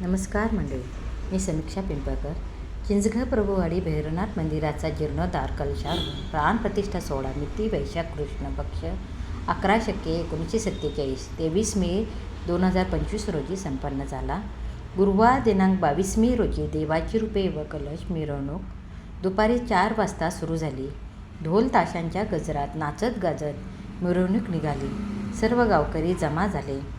नमस्कार मंडळी मी समीक्षा पिंपळकर. चिंचघर प्रभुवाडी भैरवनाथ मंदिराचा जीर्णोद्धार कलशार प्राणप्रतिष्ठा सोहळा मिती वैशाख कृष्ण पक्ष अकरा शक्के एकोणीसशे सत्तेचाळीस तेवीस मे दोन हजार पंचवीस रोजी संपन्न झाला. गुरुवार दिनांक बावीस मे रोजी देवाची रूपे व कलश मिरवणूक दुपारी चार वाजता सुरू झाली. ढोल ताशांच्या गजरात नाचत गाजत मिरवणूक निघाली. सर्व गावकरी जमा झाले.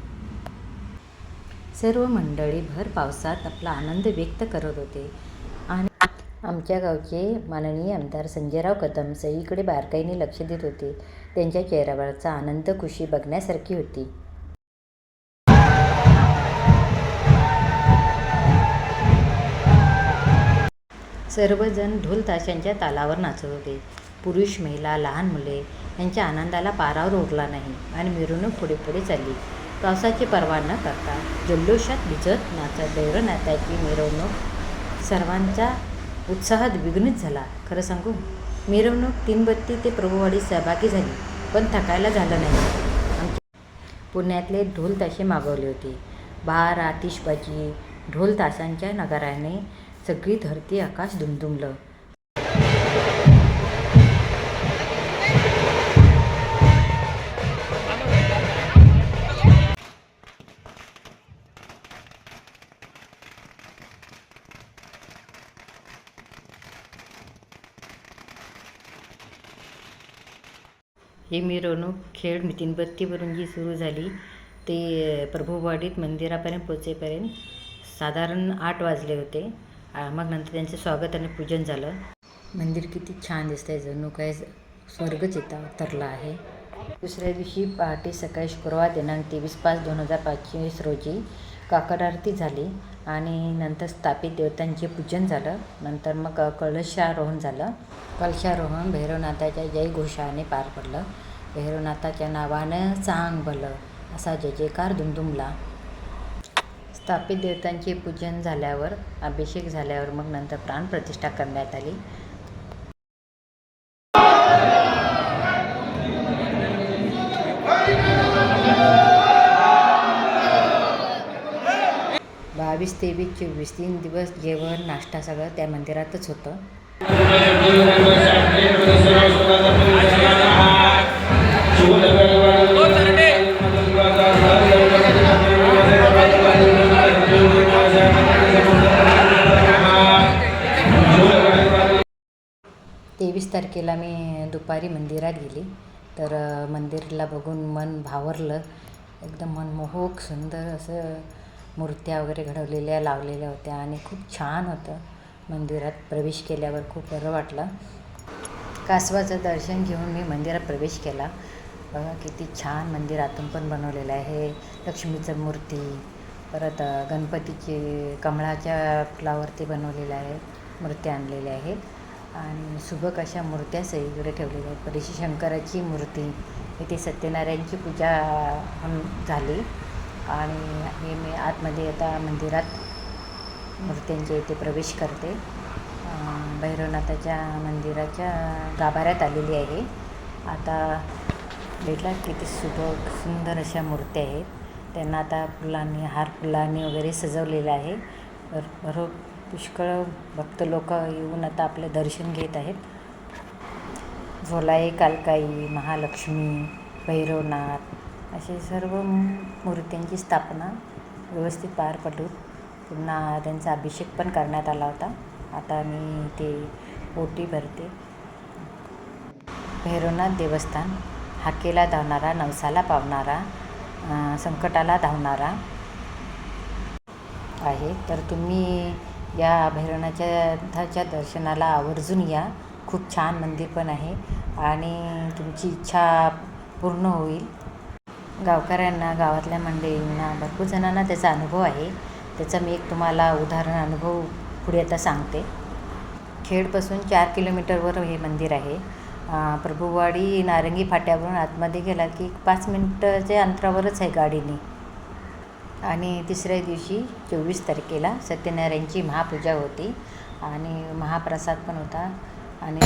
सर्व मंडळी भर पावसात आपला आनंद व्यक्त करत होते. आणि आमच्या गावचे माननीय आमदार संजयराव कदम सईकडे बारकाईने लक्ष देत होते. त्यांच्या चेहऱ्यावरचा आनंद खुशी बघण्यासारखी होती. सर्वजण ढोल ताशांच्या तालावर नाचत होते. पुरुष महिला लहान मुले यांच्या आनंदाला पारावर उरला नाही आणि मिरवणूक पुढे पुढे चालली. पावसाची पर्वा न करता जल्लोषात भिजत नाचत भैरवनाथाची मिरवणूक सर्वांचा उत्साहात विघ्नित झाला. खरं सांगू मिरवणूक तीनबत्ती ते प्रभुवाडीत सहभागी झाली पण थकायला झालं नाही. आमच्या पुण्यातले ढोल ताशे मागवले होते. बार आतिषबाजी ढोल ताशांच्या नगाराने सगळी धरती आकाश दुमदुमलं. ही मिरवणूक खेळ तीनबत्तीवरून जी सुरू झाली ते प्रभुवाडीत मंदिरापर्यंत पोचेपर्यंत साधारण आठ वाजले होते. मग नंतर त्यांचं स्वागत आणि पूजन झालं. मंदिर किती छान दिसतंय जणू काय स्वर्गच इथं उतरला आहे. दुसऱ्या दिवशी पहाटे सकाळी शुक्रवार दिनांक तेवीस पाच दोन हजार पाचवीस रोजी काकड आरती झाली. आणि नंतर स्थापित देवतांचे पूजन झालं. नंतर मग कलशारोहण झालं. कलशारोहण भैरवनाथाच्या जयघोषाने पार पडलं. भैरवनाथाच्या नावानं चांग भलं असा जय जयकार दुमदुमला स्थापित देवतांचे पूजन झाल्यावर अभिषेक झाल्यावर मग नंतर प्राणप्रतिष्ठा करण्यात आली. बावीस तेवीस चोवीस तीन दिवस जेवण नाश्ता सगळं त्या मंदिरातच होतं. तेवीस तारखेला मी दुपारी मंदिरात गेली. तर मंदिरला बघून मन भावरलं. एकदम मनमोहक सुंदर असं मूर्त्या वगैरे घडवलेल्या लावलेल्या होत्या आणि खूप छान होतं. मंदिरात प्रवेश केल्यावर खूप बरं वाटलं. कासवाचं दर्शन घेऊन मी मंदिरात प्रवेश केला. बघा किती छान मंदिर आतून पण बनवलेलं आहे. लक्ष्मीचं मूर्ती परत गणपतीची कमळाच्या फुलावरती बनवलेलं आहे. मूर्त्या आणलेल्या आहेत. आणि सुबक अशा मूर्त्या सगळीकडे ठेवलेल्या आहेत. परिशी शंकराची मूर्ती इथे सत्यनारायणची पूजा झाली. आणि हे मी आतमध्ये आता मंदिरात मूर्तींच्या इथे प्रवेश करते. भैरवनाथाच्या मंदिराच्या गाभाऱ्यात आलेली आहे. आता भेटला किती सुबक सुंदर अशा मूर्त्या आहेत. त्यांना आता फुलांनी हार फुलांनी वगैरे सजवलेलं आहे. बर पुष्कळ भक्त लोक येऊन आता आपलं दर्शन घेत आहेत. झोलाई कालकाई महालक्ष्मी भैरवनाथ असे सर्व मूर्त्यांची स्थापना व्यवस्थित पार पडून पुन्हा त्यांचा अभिषेक पण करण्यात आला होता. आता मी ते ओटी भरते. भैरवनाथ देवस्थान हाकेला धावणारा नवसाला पावणारा संकटाला धावणारा आहे. तर तुम्ही या भैरवनाथाच्या दर्शनाला आवर्जून या. खूप छान मंदिर पण आहे आणि तुमची इच्छा पूर्ण होईल. गावकऱ्यांना गावातल्या मंडळींना भरपूर जणांना त्याचा अनुभव आहे. त्याचा मी एक तुम्हाला उदाहरण अनुभव पुढे आता सांगते. खेडपासून चार किलोमीटरवर हे मंदिर आहे. प्रभुवाडी नारंगी फाट्यावरून आतमध्ये गेला की पाच मिनटाच्या अंतरावरच आहे गाडीने. आणि तिसऱ्या दिवशी चोवीस तारखेला सत्यनारायणची महापूजा होती आणि महाप्रसाद पण होता. आणि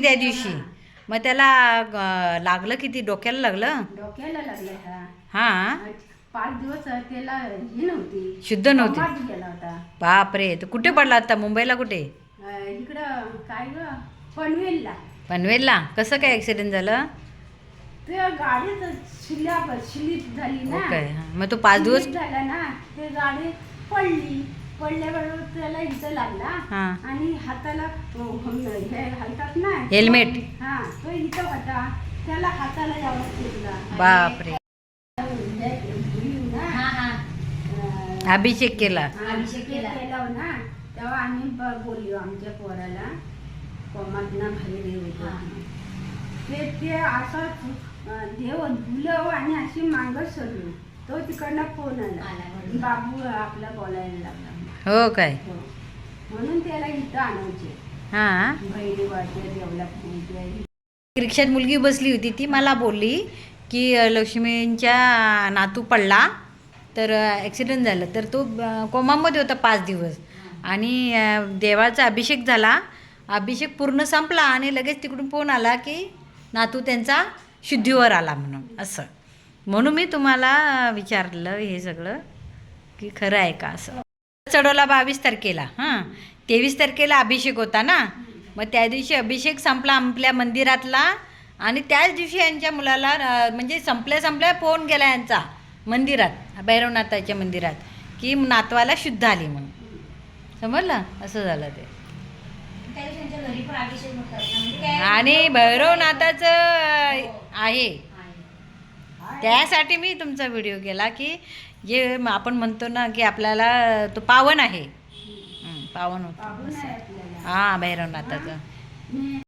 होती त्या दिवशी. मग त्याला लागलं किती? डोक्याला लागलं? डोक्याला लागलं हा हां. पाच दिवस त्याला ही नव्हती. शुद्ध नव्हती. कोमात गेला होता. बापरे. तर कुठे पडला आता मुंबईला कुठे? अं, इकडं काय ग? पनवेलला. पनवेलला? कसं काय ॲक्सिडेंट झालं? ते गाडीत शिल्या शिलीप झाली हो ना. काय हां. मग तो पाच दिवस झाला ना. ते गाडी पडली. पडल्याबरोबर त्याला इथं लागला हां. आणि हाताला अं, हम- हे घालतात ना हेल्मेट. हा तो इथं होता. त्याला हाताला व्यवस्थित लागला. बापरे. हे अभिषेक केला. अभिषेक केला. ना तेव्हा आम्ही ब- बोललो आमच्या पोराला कोमातनं बाहेर येऊ दे. ते. ते असं अं, देव धुलं आणि अशी मागं सरलो. तो तिकडनं फोन आला. बाबू आपला बोलायला लागला. हो काय? हो. म्हणून त्याला इथं आणायचे. हां. बहिणी देवला रिक्षात मुलगी बसली होती ती मला बोलली की लक्ष्मींच्या नातू पडला तर ॲक्सिडेंट झालं. तर तो कोमामध्ये होता पाच दिवस. आणि देवाचा अभिषेक झाला. अभिषेक पूर्ण संपला आणि लगेच तिकडून फोन आला की नातू त्यांचा शुद्धीवर आला म्हणून असं. म्हणून मी तुम्हाला विचारलं हे सगळं की खरं आहे का असं? चढवला बावीस तारखेला. हां. तेवीस तारखेला अभिषेक होता ना? मग त्या दिवशी अभिषेक संपला आपल्या मंदिरातला आणि त्याच दिवशी यांच्या मुलाला म्हणजे संपल्या संपल्या फोन गेला यांचा मंदिरात भैरवनाथाच्या मंदिरात की नातवाला शुद्ध आली म्हणून. समजलं? असं झालं ते. आणि भैरवनाथाचं आहे. त्यासाठी मी तुमचा व्हिडिओ केला की जे आपण म्हणतो ना की आपल्याला तो पावन आहे. पावन होतो. हां भैरवनाथाचं.